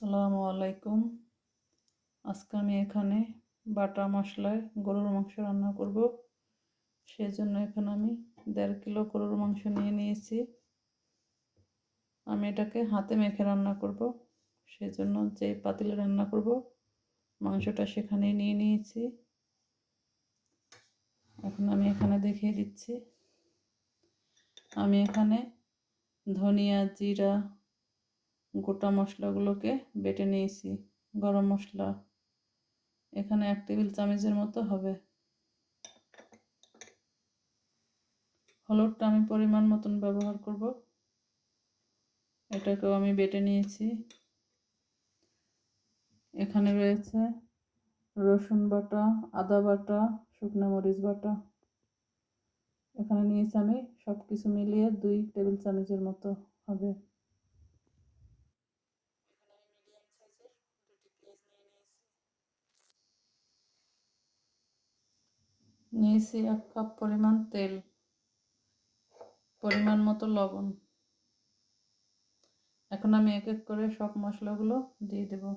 আসসালামু আলাইকুম। আজকে আমি এখানে বাটা মশলায় গরুর মাংস রান্না করব। সেই জন্য এখানে আমি দেড় কিলো গরুর মাংস নিয়ে নিয়েছি। আমি এটাকে হাতে মেখে রান্না করব। সেই জন্য যে পাতিলে রান্না করব, মাংসটা সেখানেই নিয়ে নিয়েছি। এখন আমি এখানে দেখিয়ে দিচ্ছি। আমি এখানে ধনিয়া, জিরা গোটা মশলাগুলোকে বেটে নিয়েছি। গরম মশলা। এখানে এক টেবিল চামচের মতো হবে। হলুদটা আমি পরিমাণ মতন ব্যবহার করব। এটাকেও আমি বেটে নিয়েছি। এখানে রয়েছে রসুন বাটা, আদা বাটা, শুকনো মরিচ বাটা। এখানে নিয়েছি আমি সব কিছু মিলিয়ে দুই টেবিল চামচের মতো হবে। নিয়েছি এক কাপ পরিমাণ তেল, পরিমাণ মতো লবণ। এখন আমি এক এক করে সব মশলাগুলো দিয়ে দেবো।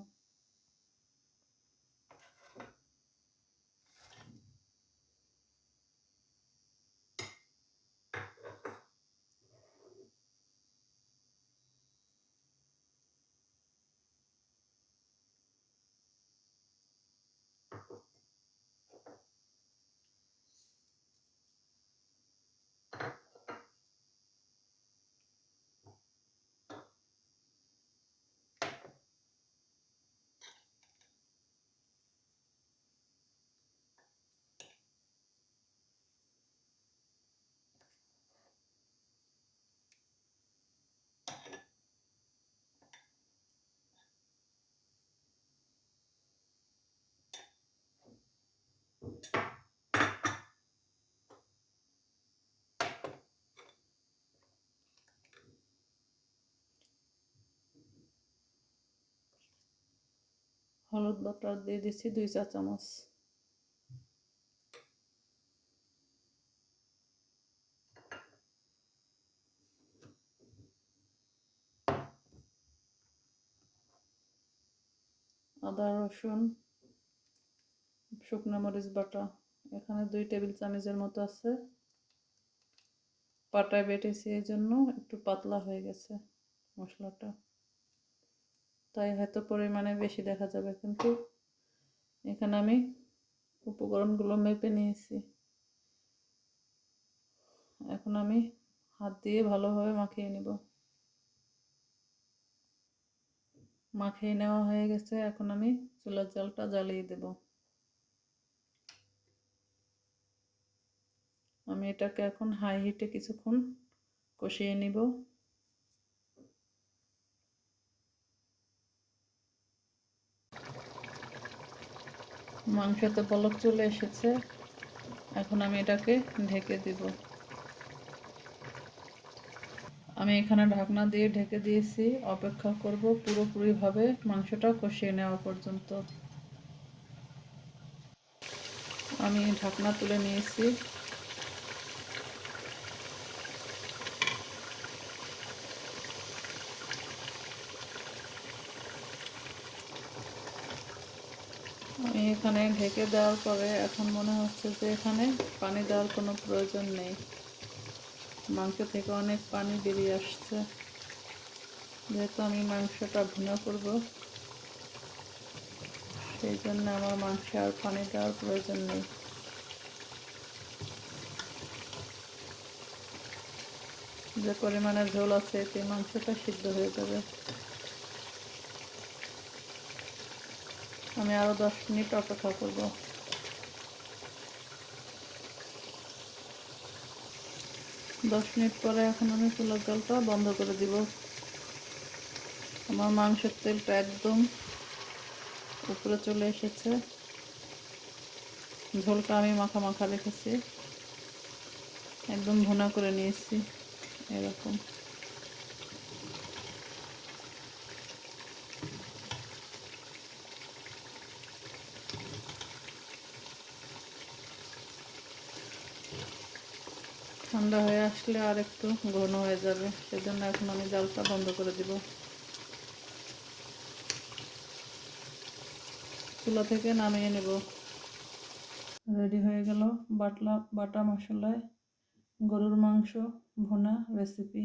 হলুদ বাটা দিয়ে দিচ্ছি দুই চা চামচ। আদা, রসুন, শুকনো মরিচ বাটা, এখানে দুই টেবিল চামচের মতো আছে। পাটায় বেটেছি এই জন্য, একটু পাতলা হয়ে গেছে মশলাটা। তাই হয়তো পরিমাণে বেশি দেখা যাবে, কিন্তু এখানে আমি উপকরণগুলো মেপে নিয়েছি। এখন আমি হাত দিয়ে ভালোভাবে মাখিয়ে নিব। মাখিয়ে নেওয়া হয়ে গেছে, এখন আমি চুলার জলটা জ্বালিয়ে দেব। আমি এটাকে এখন হাই হিটে কিছুক্ষণ কষিয়ে নিব। মাংসতে পলক চলে এসেছে। এখন আমি এটাকে ঢেকে দিব। আমি এখানে ঢাকনা দিয়ে ঢেকে দিয়েছি। অপেক্ষা করব পুরোপুরিভাবে মাংসটা কষিয়ে নেওয়া পর্যন্ত। আমি ঢাকনা তুলে নিয়েছি। আমি এখানে ঢেকে দেওয়ার পরে এখন মনে হচ্ছে যে এখানে পানি দেওয়ার কোনো প্রয়োজন নেই। মাংস থেকে অনেক পানি বেরিয়ে আসছে। যেহেতু আমি মাংসটা ভুনা করব, সেই জন্য আমার মাংসে আর পানি দেওয়ার প্রয়োজন নেই। যে পরিমাণে ঝোল আছে এতে মাংসটা সিদ্ধ হয়ে যাবে। আমি আরও দশ মিনিট অপেক্ষা করব। দশ মিনিট পরে এখন আমি চুলার জলটা বন্ধ করে দিব। আমার মাংসের তেলটা একদম উপরে চলে এসেছে। ঝোলটা আমি মাখা মাখা রেখেছি। একদম ভুনা করে নিয়েছি, এরকম। ঠান্ডা হয়ে আসলে আর একটু ঘন হয়ে যাবে। সেজন্য এখন আমি জালটা বন্ধ করে দিব। চুলা থেকে নামিয়ে নেব। রেডি হয়ে গেল বাটলা বাটা মশলায় গরুর মাংস ভোনা রেসিপি।